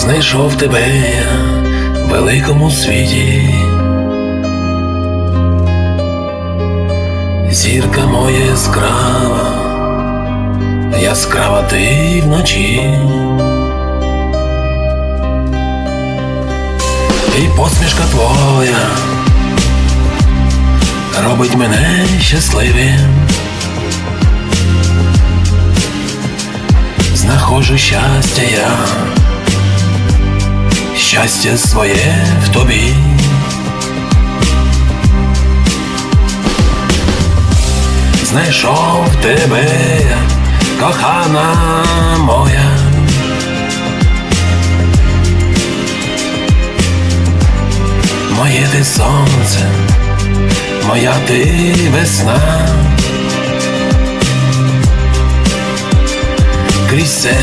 знайшов тебе в великому світі. Зірка моя яскрава, яскрава ти вночі. І посмішка твоя робить мене щасливим. Знаходжу щастя я, щастя своє в тобі. Знайшов тебе, кохана моя. Моє ти сонце, моя ти весна. Крізь це